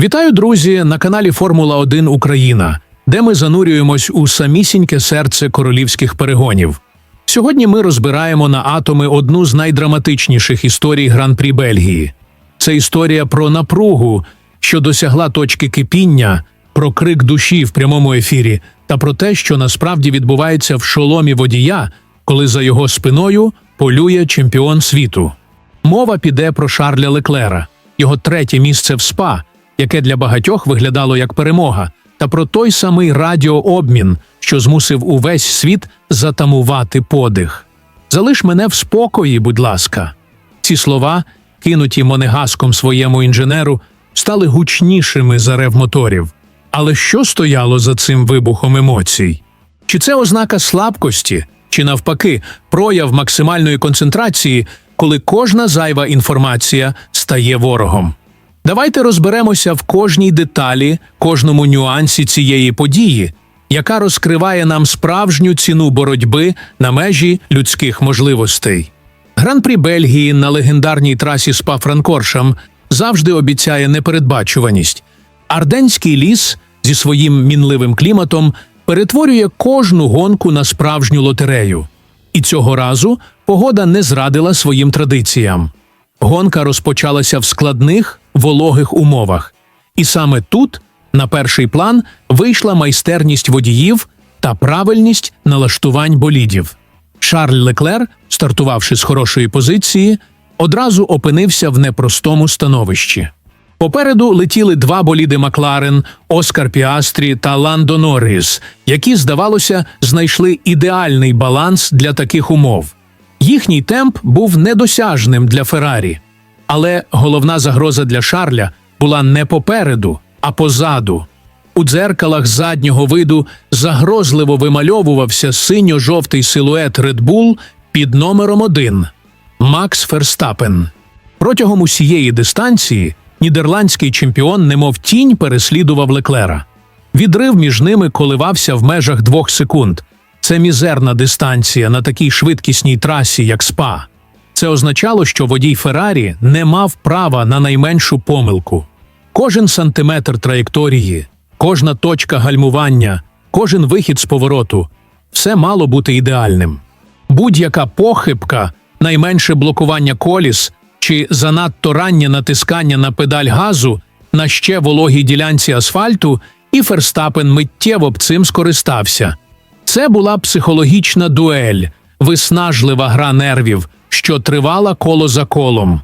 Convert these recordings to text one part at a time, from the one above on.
Вітаю, друзі, на каналі Формула 1 Україна, де ми занурюємось у самісіньке серце королівських перегонів. Сьогодні ми розбираємо на атоми одну з найдраматичніших історій Гран-прі Бельгії. Це історія про напругу, що досягла точки кипіння, про крик душі в прямому ефірі та про те, що насправді відбувається в шоломі водія, коли за його спиною полює чемпіон світу. Мова піде про Шарля Леклера, його третє місце в СПА, яке для багатьох виглядало як перемога, та про той самий радіообмін, що змусив увесь світ затамувати подих. Залиш мене в спокої, будь ласка. Ці слова, кинуті монегаском своєму інженеру, стали гучнішими за рев моторів. Але що стояло за цим вибухом емоцій? Чи це ознака слабкості, чи навпаки, прояв максимальної концентрації, коли кожна зайва інформація стає ворогом? Давайте розберемося в кожній деталі, кожному нюансі цієї події, яка розкриває нам справжню ціну боротьби на межі людських можливостей. Гран-прі Бельгії на легендарній трасі Спа-Франкоршам завжди обіцяє непередбачуваність. Арденський ліс зі своїм мінливим кліматом перетворює кожну гонку на справжню лотерею. І цього разу погода не зрадила своїм традиціям. Гонка розпочалася в складних, вологих умовах. І саме тут, на перший план, вийшла майстерність водіїв та правильність налаштувань болідів. Шарль Леклер, стартувавши з хорошої позиції, одразу опинився в непростому становищі. Попереду летіли два боліди Макларен, Оскар Піастрі та Ландо Норріс, які, здавалося, знайшли ідеальний баланс для таких умов. Їхній темп був недосяжним для Феррарі. Але головна загроза для Шарля була не попереду, а позаду. У дзеркалах заднього виду загрозливо вимальовувався синьо-жовтий силует Bull під номером один Макс Ферстапен. Протягом усієї дистанції нідерландський чемпіон, немов тінь, переслідував Леклера. Відрив між ними коливався в межах двох секунд. Це мізерна дистанція на такій швидкісній трасі, як СПА. Це означало, що водій Феррарі не мав права на найменшу помилку. Кожен сантиметр траєкторії, кожна точка гальмування, кожен вихід з повороту все мало бути ідеальним. Будь-яка похибка, найменше блокування коліс чи занадто раннє натискання на педаль газу на ще вологій ділянці асфальту, і Ферстапен миттєво б цим скористався. Це була психологічна дуель, виснажлива гра нервів, що тривала коло за колом.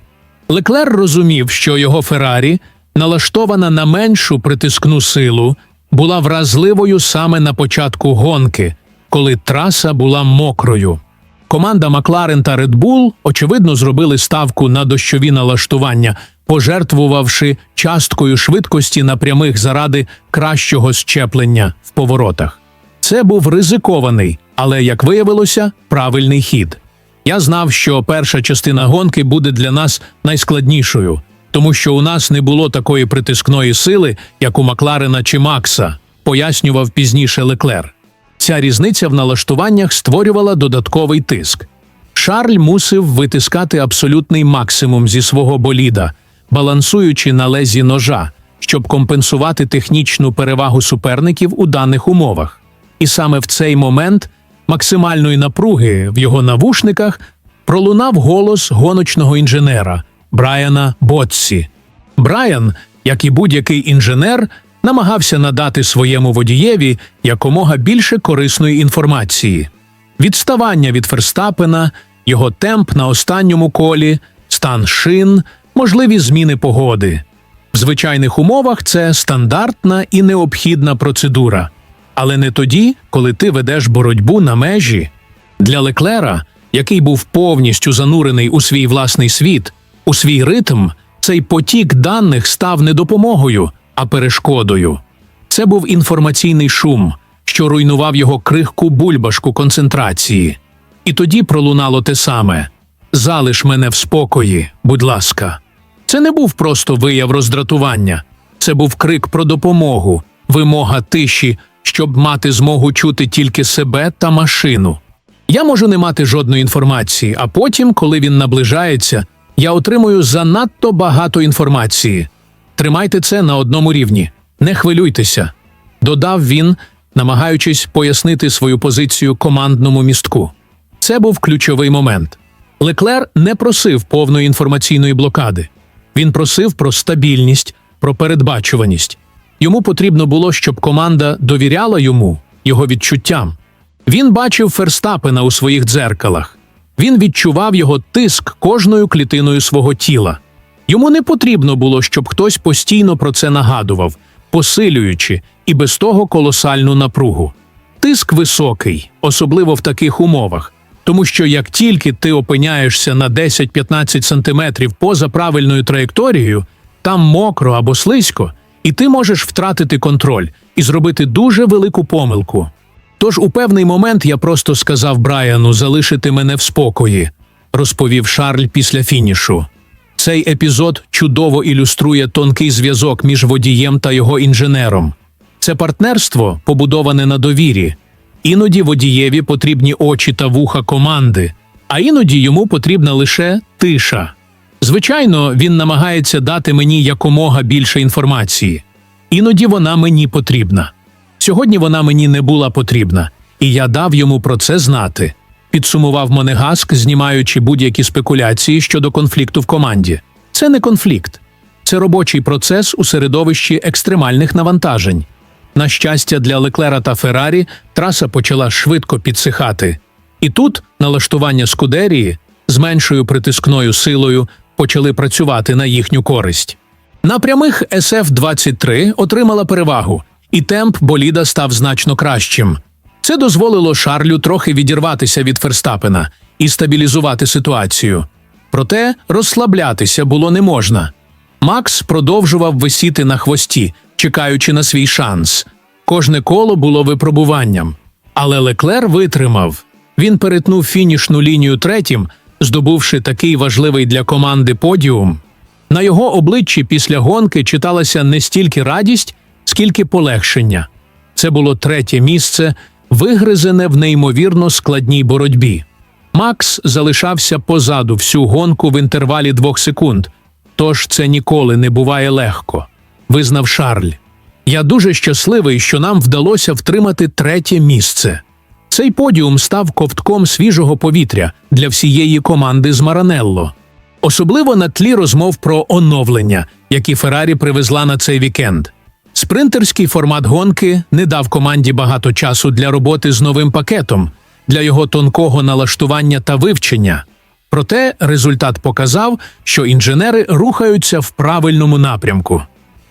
Леклер розумів, що його Феррарі, налаштована на меншу притискну силу, була вразливою саме на початку гонки, коли траса була мокрою. Команда Макларен та Bull, очевидно, зробили ставку на дощові налаштування, пожертвувавши часткою швидкості на прямих заради кращого щеплення в поворотах. Це був ризикований, але, як виявилося, правильний хід. Я знав, що перша частина гонки буде для нас найскладнішою, тому що у нас не було такої притискної сили, як у Макларена чи Макса, пояснював пізніше Леклер. Ця різниця в налаштуваннях створювала додатковий тиск. Шарль мусив витискати абсолютний максимум зі свого боліда, балансуючи на лезі ножа, щоб компенсувати технічну перевагу суперників у даних умовах. І саме в цей момент максимальної напруги в його навушниках пролунав голос гоночного інженера Брайана Ботсі. Брайан, як і будь-який інженер, намагався надати своєму водієві якомога більше корисної інформації. Відставання від Ферстапена, його темп на останньому колі, стан шин, можливі зміни погоди. В звичайних умовах це стандартна і необхідна процедура. Але не тоді, коли ти ведеш боротьбу на межі. Для Леклера, який був повністю занурений у свій власний світ, у свій ритм, цей потік даних став не допомогою, а перешкодою. Це був інформаційний шум, що руйнував його крихку бульбашку концентрації. І тоді пролунало те саме: Залиш мене в спокої, будь ласка. Це не був просто вияв роздратування, це був крик про допомогу, вимога тиші, щоб мати змогу чути тільки себе та машину. Я можу не мати жодної інформації, а потім, коли він наближається, я отримую занадто багато інформації. Тримайте це на одному рівні, не хвилюйтеся, додав він, намагаючись пояснити свою позицію командному містку. Це був ключовий момент. Леклер не просив повної інформаційної блокади. Він просив про стабільність, про передбачуваність. Йому потрібно було, щоб команда довіряла йому, його відчуттям. Він бачив Ферстапена у своїх дзеркалах. Він відчував його тиск кожною клітиною свого тіла. Йому не потрібно було, щоб хтось постійно про це нагадував, посилюючи і без того колосальну напругу. Тиск високий, особливо в таких умовах, тому що як тільки ти опиняєшся на 10-15 сантиметрів поза правильною траєкторією, там мокро або слизько, і ти можеш втратити контроль і зробити дуже велику помилку. Тож у певний момент я просто сказав Брайану залишити мене в спокої, розповів Шарль після фінішу. Цей епізод чудово ілюструє тонкий зв'язок між водієм та його інженером. Це партнерство побудоване на довірі. Іноді водієві потрібні очі та вуха команди, а іноді йому потрібна лише тиша. Звичайно, він намагається дати мені якомога більше інформації. Іноді вона мені потрібна. Сьогодні вона мені не була потрібна, і я дав йому про це знати. Підсумував Монегаск, знімаючи будь-які спекуляції щодо конфлікту в команді. Це не конфлікт, це робочий процес у середовищі екстремальних навантажень. На щастя, для Леклера та Феррарі траса почала швидко підсихати. І тут налаштування Скудерії з меншою притискною силою почали працювати на їхню користь. На прямих SF-23 отримала перевагу, і темп боліда став значно кращим. Це дозволило Шарлю трохи відірватися від Ферстапена і стабілізувати ситуацію. Проте розслаблятися було не можна. Макс продовжував висіти на хвості, чекаючи на свій шанс. Кожне коло було випробуванням. Але Леклер витримав. Він перетнув фінішну лінію третім, здобувши такий важливий для команди подіум. На його обличчі після гонки читалася не стільки радість, скільки полегшення. Це було третє місце, вигризене в неймовірно складній боротьбі. Макс залишався позаду всю гонку в інтервалі двох секунд, тож це ніколи не буває легко, визнав Шарль. Я дуже щасливий, що нам вдалося втримати третє місце. Цей подіум став ковтком свіжого повітря для всієї команди з Маранелло. Особливо на тлі розмов про оновлення, які Феррарі привезла на цей вікенд. Спринтерський формат гонки не дав команді багато часу для роботи з новим пакетом, для його тонкого налаштування та вивчення. Проте результат показав, що інженери рухаються в правильному напрямку.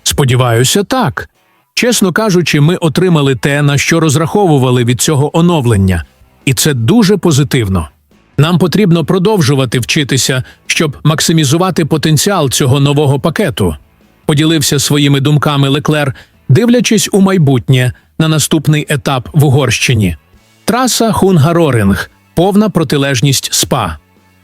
Сподіваюся, так. Чесно кажучи, ми отримали те, на що розраховували від цього оновлення, і це дуже позитивно. Нам потрібно продовжувати вчитися, щоб максимізувати потенціал цього нового пакету. Поділився своїми думками Леклер, дивлячись у майбутнє на наступний етап в Угорщині. Траса Хунгароринг повна протилежність СПА.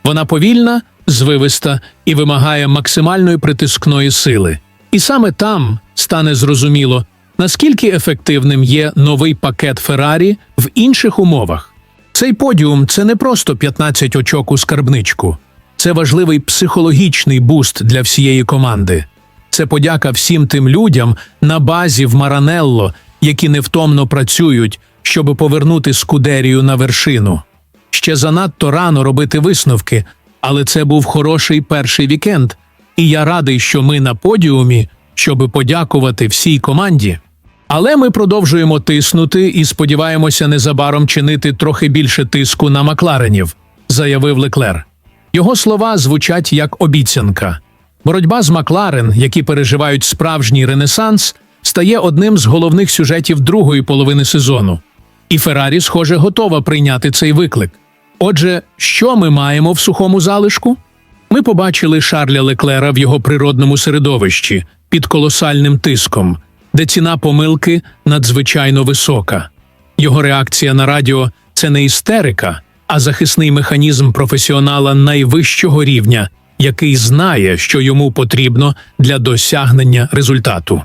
Вона повільна, звивиста і вимагає максимальної притискної сили. І саме там стане зрозуміло, наскільки ефективним є новий пакет Феррарі в інших умовах. Цей подіум це не просто 15 очок у скарбничку, це важливий психологічний буст для всієї команди. Це подяка всім тим людям на базі в Маранелло, які невтомно працюють, щоб повернути Скудерію на вершину. Ще занадто рано робити висновки, але це був хороший перший вікенд, і я радий, що ми на подіумі, щоби подякувати всій команді. Але ми продовжуємо тиснути і сподіваємося незабаром чинити трохи більше тиску на Макларенів, заявив Леклер. Його слова звучать як обіцянка. Боротьба з Макларен, які переживають справжній ренесанс, стає одним з головних сюжетів другої половини сезону. І Феррарі, схоже, готова прийняти цей виклик. Отже, що ми маємо в сухому залишку? Ми побачили Шарля Леклера в його природному середовищі під колосальним тиском, де ціна помилки надзвичайно висока. Його реакція на радіо це не істерика, а захисний механізм професіонала найвищого рівня, який знає, що йому потрібно для досягнення результату.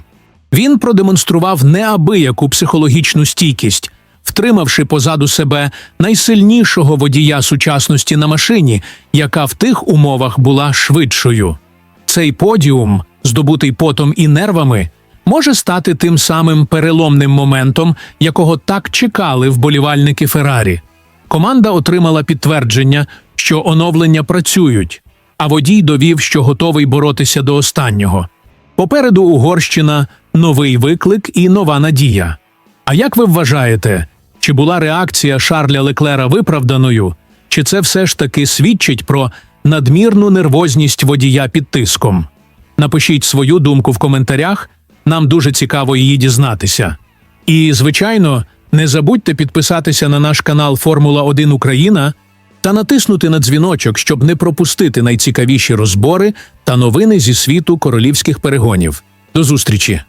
Він продемонстрував неабияку психологічну стійкість, втримавши позаду себе найсильнішого водія сучасності на машині, яка в тих умовах була швидшою. Цей подіум здобутий потом і нервами, може стати тим самим переломним моментом, якого так чекали вболівальники Феррарі. Команда отримала підтвердження, що оновлення працюють, а водій довів, що готовий боротися до останнього. Попереду Угорщина новий виклик і нова надія. А як ви вважаєте, чи була реакція Шарля Леклера виправданою, чи це все ж таки свідчить про надмірну нервозність водія під тиском? Напишіть свою думку в коментарях, нам дуже цікаво її дізнатися. І, звичайно, не забудьте підписатися на наш канал Формула 1 Україна та натиснути на дзвіночок, щоб не пропустити найцікавіші розбори та новини зі світу королівських перегонів. До зустрічі!